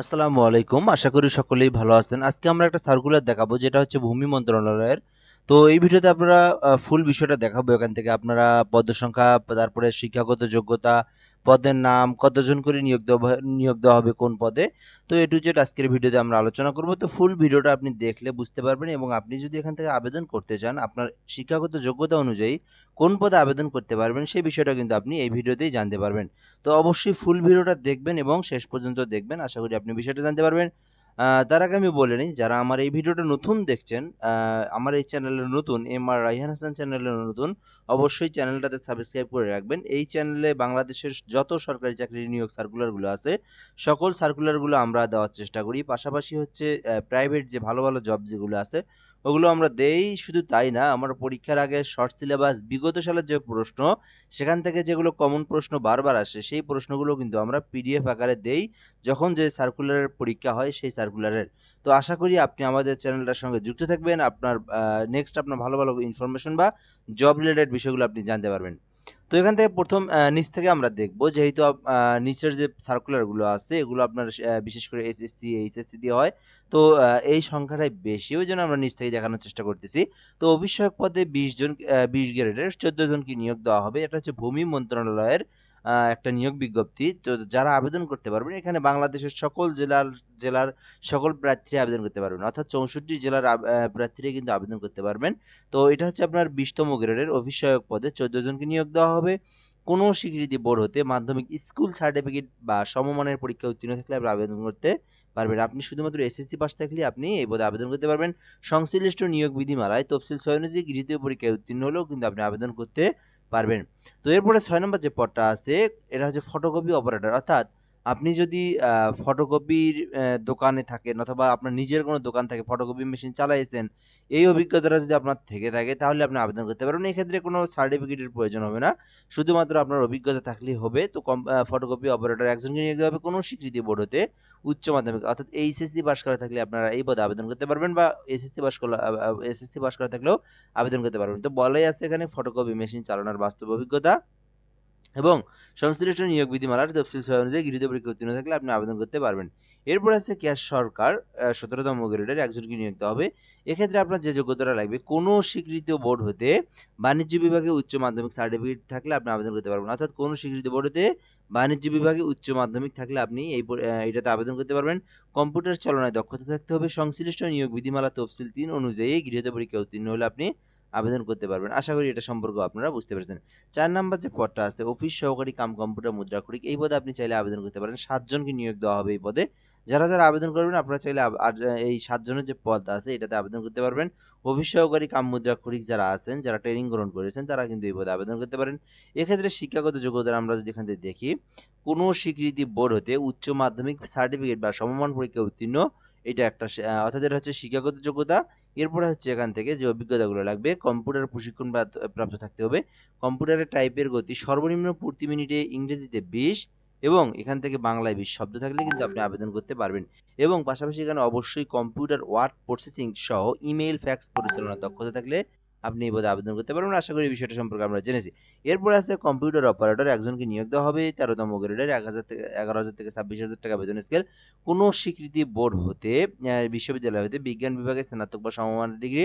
আসসালামু আলাইকুম। আশা করি সকলেই ভালো আছেন। আজকে আমরা একটা সার্কুলার দেখাবো, যেটা হচ্ছে ভূমি মন্ত্রণালয়ের তো এই ভিডিওতে আপনারা ফুল বিষয়টা দেখাবো। এখান থেকে আপনারা পদ সংখ্যা, তারপরে শিক্ষাগত যোগ্যতা, পদের নাম, কতজন করে নিয়োগ দেওয়া নিয়োগ দেওয়া হবে কোন পদে। তো এ টু জেড আজকের ভিডিওতে আমরা আলোচনা করব। তো ফুল ভিডিওটা আপনি দেখলে বুঝতে পারবেন এবং আপনি যদি এখান থেকে আবেদন করতে চান, আপনার শিক্ষাগত যোগ্যতা অনুযায়ী কোন পদে আবেদন করতে পারবেন, সেই বিষয়টা কিন্তু আপনি এই ভিডিওতেই জানতে পারবেন। তো অবশ্যই ফুল ভিডিওটা দেখবেন এবং শেষ পর্যন্ত দেখবেন। আশা করি আপনি বিষয়টা জানতে পারবেন। তার আগে আমি বলে নিই, যারা আমার এই ভিডিওটা নতুন দেখছেন আমার এই চ্যানেলে নতুন, এম আর রাইহান হাসান চ্যানেলে নতুন, অবশ্যই চ্যানেলটাতে সাবস্ক্রাইব করে রাখবেন। এই চ্যানেলে বাংলাদেশের যত সরকারি চাকরির নিয়োগ সার্কুলারগুলো আছে, সকল সার্কুলারগুলো আমরা দেওয়ার চেষ্টা করি। পাশাপাশি হচ্ছে প্রাইভেট যে ভালো ভালো জব যেগুলো আছে ওগুলো আমরা দেই শুধু তাই না, আমার পরীক্ষার আগে শর্ট সিলেবাস বিগত সালের যে প্রশ্ন, সেখান থেকে যেগুলো কমন প্রশ্ন বারবার আসে, সেই প্রশ্নগুলো কিন্তু আমরা পিডিএফ আকারে দেই, যখন যে সার্কুলারের পরীক্ষা হয় সেই সার্কুলারের তো আশা করি আপনি আমাদের চ্যানেলটার সঙ্গে যুক্ত থাকবেন। আপনার নেক্সট আপনার ভালো ভালো ইনফরমেশন বা জব রিলেটেড বিষয়গুলো আপনি জানতে পারবেন। তো এখান থেকে প্রথম নিচ থেকে আমরা দেখব যেহেতু নিচের যে সার্কুলারগুলো আছে, এগুলো আপনার বিশেষ করে এসএসসি এইচএসসি দিয়ে হয়। তো এই সংখ্যাটাই বেশি, ওই জন্য আমরা নিচ থেকে দেখানোর চেষ্টা করতেছি। তো অভিষেক পদে বিশ জন বিশ গ্রেডের চোদ্দ জনকে নিয়োগ দেওয়া হবে। এটা হচ্ছে ভূমি মন্ত্রণালয়ের একটা নিয়োগ বিজ্ঞপ্তি। তো যারা আবেদন করতে পারবেন, এখানে বাংলাদেশের সকল জেলার জেলার সকল প্রার্থীরা আবেদন করতে পারবেন। অর্থাৎ চৌষট্টি জেলার প্রার্থীরা কিন্তু আবেদন করতে পারবেন। তো এটা হচ্ছে আপনার বিশতম গ্রেডের সহায়ক পদে চোদ্দ জনকে নিয়োগ দেওয়া হবে। কোনো স্বীকৃতি বোর্ড হতে মাধ্যমিক স্কুল সার্টিফিকেট বা সমমানের পরীক্ষা উত্তীর্ণ থাকলে আপনি আবেদন করতে পারবেন। আপনি শুধুমাত্র এসএসসি পাস থাকলে আপনি এই পদে আবেদন করতে পারবেন। সংশ্লিষ্ট নিয়োগ বিধিমালায় তফসিল অনুযায়ী গৃহীত পরীক্ষায় উত্তীর্ণ হলেও কিন্তু আপনি আবেদন করতে পারবেন। তো এরপরে ছয় নম্বর যে পদটা আছে এটা হচ্ছে ফটোকপি অপারেটর অর্থাৎ আপনি যদি ফটোকপির দোকানে থাকেন অথবা আপনার নিজের কোনো দোকান থাকে ফটোকপি মেশিন চালাইছেন, এই অভিজ্ঞতাটা যদি আপনার থেকে থাকে, তাহলে আপনি আবেদন করতে পারবেন। এক্ষেত্রে কোনো সার্টিফিকেটের প্রয়োজন হবে না। শুধুমাত্র আপনার অভিজ্ঞতা থাকলেই হবে। তো কম ফটোকপি অপারেটর একজনকে নিয়ে হবে কোনো স্বীকৃতি বোর্ড হতে উচ্চ মাধ্যমিক। অর্থাৎ এইচএসসি পাস করা থাকলে আপনারা এই পদে আবেদন করতে পারবেন বা এসএসসি পাস করা এসএসসি পাস করা থাকলেও আবেদন করতে পারবেন। তো বলাই আছে এখানে ফটোকপি মেশিন চালানোর বাস্তব অভিজ্ঞতা। এবং সংশ্লিষ্ট নিয়োগ বিধিমালার তফসিল ছয় অনুযায়ী গৃহীত পরীক্ষা উত্তীর্ণ থাকলে আপনি আবেদন করতে পারবেন। এরপর আছে ক্যাশ সরকার সতেরোতম গ্রেডের একজনকে নিয়োগ হবে। এক্ষেত্রে আপনার যে যোগ্যতাটা লাগবে, কোনো স্বীকৃত বোর্ড হতে বাণিজ্য বিভাগে উচ্চ মাধ্যমিক সার্টিফিকেট থাকলে আপনি আবেদন করতে পারবেন। অর্থাৎ কোনো স্বীকৃত বোর্ড হতে বাণিজ্য বিভাগে উচ্চ মাধ্যমিক থাকলে আপনি এই এটাতে আবেদন করতে পারবেন। কম্পিউটার চালনায় দক্ষতা থাকতে হবে। সংশ্লিষ্ট নিয়োগ বিধিমালা তফসিল তিন অনুযায়ী গৃহীত পরীক্ষা উত্তীর্ণ হলে আপনি আবেদন করতে পারবেন। আশা করি এটা সম্পর্কে আপনারা বুঝতে পেরেছেন। চার নাম্বার যে পদটা আছে, অফিস সহকারী কাম কম্পিউটার মুদ্রাক্ষরিক, এই পদে আপনি চাইলে আবেদন করতে পারেন। সাতজনকে নিয়োগ দেওয়া হবে এই পদে। যারা যারা আবেদন করবেন, আপনারা চাইলে এই সাতজনের যে পদ আছে, এটাতে আবেদন করতে পারবেন। অফিস সহকারী কাম মুদ্রাক্ষরিক যারা আছেন, যারা ট্রেনিং গ্রহণ করেছেন, তারা কিন্তু এই পদে আবেদন করতে পারেন। এক্ষেত্রে শিক্ষাগত যোগ্যতা আমরা যদি এখান থেকে দেখি, কোনো স্বীকৃতি বোর্ড হতে উচ্চ মাধ্যমিক সার্টিফিকেট বা সমমান পরীক্ষা উত্তীর্ণ, এটা একটা অর্থাৎ এটা হচ্ছে শিক্ষাগত যোগ্যতা। এরপরে হচ্ছে এখান থেকে যে অভিজ্ঞতাগুলো লাগবে কম্পিউটার প্রশিক্ষণ প্রাপ্ত থাকতে হবে। কম্পিউটারের টাইপের গতি সর্বনিম্ন প্রতি মিনিটে ইংরেজিতে বিশ এবং এখান থেকে বাংলায় বিশ শব্দ থাকলে কিন্তু আপনি আবেদন করতে পারবেন। এবং পাশাপাশি এখানে অবশ্যই কম্পিউটার ওয়ার্ড প্রসেসিং সহ ইমেইল ফ্যাক্স পরিচালনার দক্ষতা থাকলে আপনি এই পদে আবেদন করতে পারবেন। আশা করি বিষয়টা সম্পর্কে আমরা জেনেছি। এরপরে আছে কম্পিউটার অপারেটর। একজনকে নিয়োগ দেওয়া হবে। তেরোতম গ্রেডের এক হাজার থেকে এগারো হাজার থেকে ছাব্বিশ হাজার টাকা বেতন স্কেল কোনো স্বীকৃতি বোর্ড হতে বিশ্ববিদ্যালয় হতে, বিজ্ঞান বিভাগে স্নাতক বা সমমান ডিগ্রি।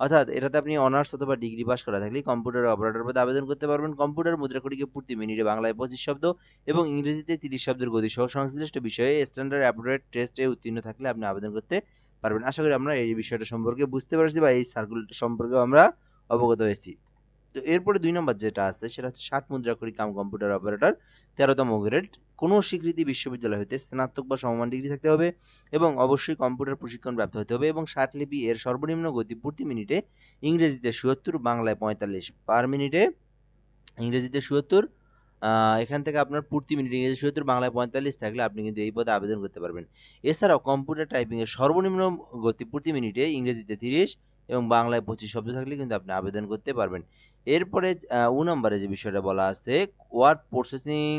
অর্থাৎ এটাতে আপনি অনার্স অথবা ডিগ্রি পাস করা থাকলে কম্পিউটার অপারেটর পদে আবেদন করতে পারবেন। কম্পিউটার মুদ্রাকড়িকে প্রতি মিনিটে বাংলায় পঁচিশ শব্দ এবং ইংরেজিতে তিরিশ শব্দের গতি সহ সংশ্লিষ্ট বিষয়ে স্ট্যান্ডার্ড অ্যাপ্রোডেট টেস্টে উত্তীর্ণ থাকলে আপনি আবেদন করতে পারবেন। আশা করি আমরা এই বিষয়টা সম্পর্কে বুঝতে পারছি বা এই সার্কুল সম্পর্কে আমরা অবগত হয়েছি। তো এরপরে দুই নম্বর যেটা আছে, সেটা হচ্ছে ষাট মুদ্রাকড়ি কাম কম্পিউটার অপারেটর, তেরোতম গ্রেড। কোনো স্বীকৃতি বিশ্ববিদ্যালয় হতে স্নাতক বা সমমান ডিগ্রি থাকতে হবে এবং অবশ্যই কম্পিউটার প্রশিক্ষণ প্রাপ্ত হতে হবে এবং ষাট লিপি এর সর্বনিম্ন গতি প্রতি মিনিটে ইংরেজিতে সুয়াত্তর বাংলায় পঁয়তাল্লিশ। পার মিনিটে ইংরেজিতে সুয়াত্তর এখান থেকে আপনার প্রতি মিনিট ইংরেজি সত্তর বাংলায় পঁয়তাল্লিশ থাকলে আপনি কিন্তু এই পদে আবেদন করতে পারবেন। এছাড়াও কম্পিউটার টাইপিংয়ের সর্বনিম্ন গতি প্রতি মিনিটে ইংরেজিতে তিরিশ এবং বাংলায় পঁচিশ শব্দ থাকলে কিন্তু আপনি আবেদন করতে পারবেন। এরপরে উ নম্বরে যে বিষয়টা বলা আছে ওয়ার্ড প্রসেসিং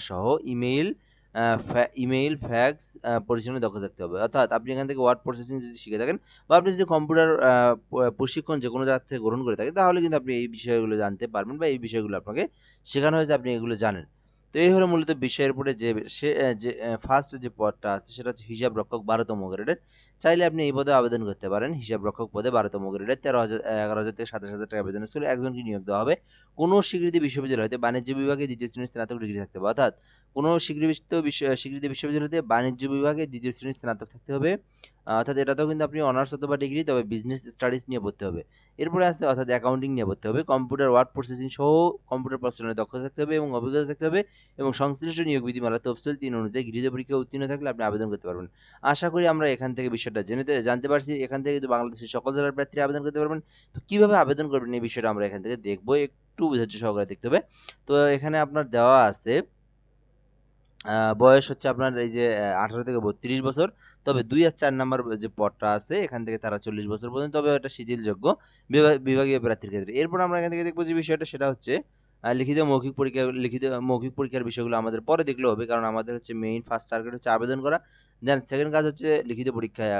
সহ ইমেইল ইমেইল, ফ্যাক্স পরিচালনায় দক্ষ থাকতে হবে। অর্থাৎ আপনি এখান থেকে ওয়ার্ড প্রসেসিং যদি শিখে থাকেন বা আপনি যদি কম্পিউটার প্রশিক্ষণ যে কোনো জায়গা থেকে গ্রহণ করে থাকেন, তাহলে কিন্তু আপনি এই বিষয়গুলো জানতে পারবেন বা এই বিষয়গুলো আপনাকে শেখানো হয়েছে, আপনি এগুলো জানেন। তো এই হলো মূলত বিষয়ের উপরে যে, সে যে ফার্স্ট যে পদটা আছে, সেটা হচ্ছে হিসাব রক্ষক বারোতম গ্রেডের চাইলে আপনি এই পদে আবেদন করতে পারেন। হিসাব রক্ষক পদে বারোতম গ্রেডের তেরো হাজার, এগারো হাজার থেকে সাতাশ হাজার টাকা বেতন ছিল একজনকে নিয়োগ দেওয়া হবে। কোনো স্বীকৃতি বিশ্ববিদ্যালয় হতে বাণিজ্য বিভাগে দ্বিতীয় শ্রেণির স্নাতক ডিগ্রি থাকতে হবে। অর্থাৎ কোনো স্বীকৃত বিশ্ব স্বীকৃতি বিশ্ববিদ্যালয় হতে বাণিজ্য বিভাগে দ্বিতীয় শ্রেণির স্নাতক থাকতে হবে। অর্থাৎ এটাতেও কিন্তু আপনি অনার্স অথবা ডিগ্রি, তবে বিজনেস স্টাডিজ নিয়ে পড়তে হবে। এরপরে আছে অর্থাৎ অ্যাকাউন্টিং নিয়ে পড়তে হবে। কম্পিউটার ওয়ার্ড প্রসেসিং সহ কম্পিউটার প্রচলনের দক্ষতা থাকতে হবে এবং অভিজ্ঞতা থাকতে হবে এবং সংশ্লিষ্ট নিয়োগ বিধিমালা তফসিল তিন অনুযায়ী গৃহীত পরীক্ষা উত্তীর্ণ থাকলে আপনি আবেদন করতে পারবেন। আশা করি আমরা এখান থেকে বিষয়টা জেনে জানতে পারছি এখান থেকে কিন্তু বাংলাদেশের সকল জেলার প্রার্থীরা আবেদন করতে পারবেন। তো কীভাবে আবেদন করবেন এই বিষয়টা আমরা এখান থেকে দেখব, একটু ধৈর্য সহকারে দেখতে হবে। তো এখানে আপনার দেওয়া আছে বয়স হচ্ছে আপনার এই যে আঠারো থেকে বত্রিশ বছর। তবে দুই আর চার নাম্বার যে পদটা আছে, এখান থেকে তারা চল্লিশ বছর পর্যন্ত, তবে এটা শিথিলযোগ্য বিভাগীয় প্রার্থীর ক্ষেত্রে। এরপর আমরা এখান থেকে দেখব যে বিষয়টা, সেটা হচ্ছে লিখিত মৌখিক পরীক্ষা, লিখিত মৌখিক পরীক্ষার বিষয়গুলো আমাদের পরে দেখলে হবে, কারণ আমাদের হচ্ছে মেইন ফার্স্ট টার্গেট হচ্ছে আবেদন করা দেন সেকেন্ড কাজ হচ্ছে লিখিত পরীক্ষায়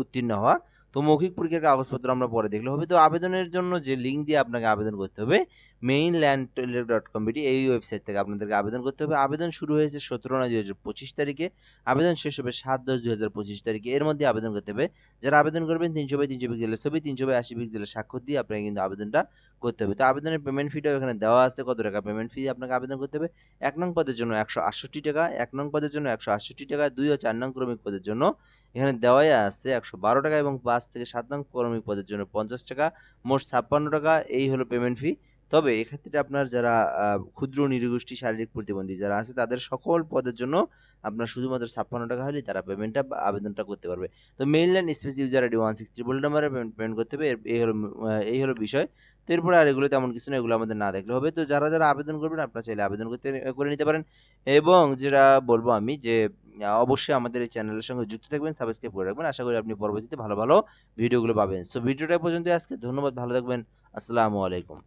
উত্তীর্ণ হওয়া। তো মৌখিক পরীক্ষার কাগজপত্র আমরা পরে দেখলে হবে। তো আবেদনের জন্য যে লিঙ্ক দিয়ে আপনাকে আবেদন করতে হবে main land dot com BD এই ওয়েবসাইট থেকে আপনাদেরকে আবেদন করতে হবে। আবেদন শুরু হয়েছে সতেরো নয় দুই হাজার পঁচিশ তারিখে। আবেদন শেষ হবে সাত দশ দুই হাজার পঁচিশ তারিখে। এর মধ্যে আবেদন করতে হবে। যারা আবেদন করবেন, তিনশো বাই তিনশো পিক্সেলের ছবি, তিনশো বাই আশি পিক্সেলের স্বাক্ষর দিয়ে আপনাকে কিন্তু আবেদনটা করতে হবে। তো আবেদনের পেমেন্ট ফিটাও এখানে দেওয়া আছে। কত টাকা পেমেন্ট ফি আপনাকে আবেদন করতে হবে? এক নং পদের জন্য একশো আটষট্টি টাকা, এক নং পদের জন্য একশো আটষট্টি টাকা, দুই ও চার নং ক্রমিক পদের জন্য এখানে দেওয়াই আছে একশো বারো টাকা এবং পাঁচ থেকে সাত নং ক্রমিক পদের জন্য পঞ্চাশ টাকা, মোট ছাপ্পান্ন টাকা, এই হলো পেমেন্ট ফি তবে এক্ষেত্রে আপনার যারা ক্ষুদ্র নিরগোষ্ঠী শারীরিক প্রতিবন্ধী যারা আছে, তাদের সকল পদের জন্য আপনার শুধুমাত্র ছাপ্পান্ন টাকা হলেই তারা পেমেন্টটা আবেদনটা করতে পারবে। তো mainland space user ID one six triple নাম্বারে পেমেন্ট করতে হবে এই হলো এই হলো বিষয়। তো এরপরে আর এগুলো তেমন কিছু না, এগুলো আমাদের না দেখলে হবে। তো যারা যারা আবেদন করবেন, আপনারা চাইলে আবেদন করতে, করে নিতে পারেন। এবং যেটা বলব আমি যে অবশ্যই আমাদের এই চ্যানেলের সঙ্গে যুক্ত থাকবেন সাবস্ক্রাইব করে রাখবেন। আশা করি আপনি পরবর্তীতে ভালো ভালো ভিডিওগুলো পাবেন। সো ভিডিওটা পর্যন্ত আজকে। ধন্যবাদ, ভালো থাকবেন। আসসালামু আলাইকুম।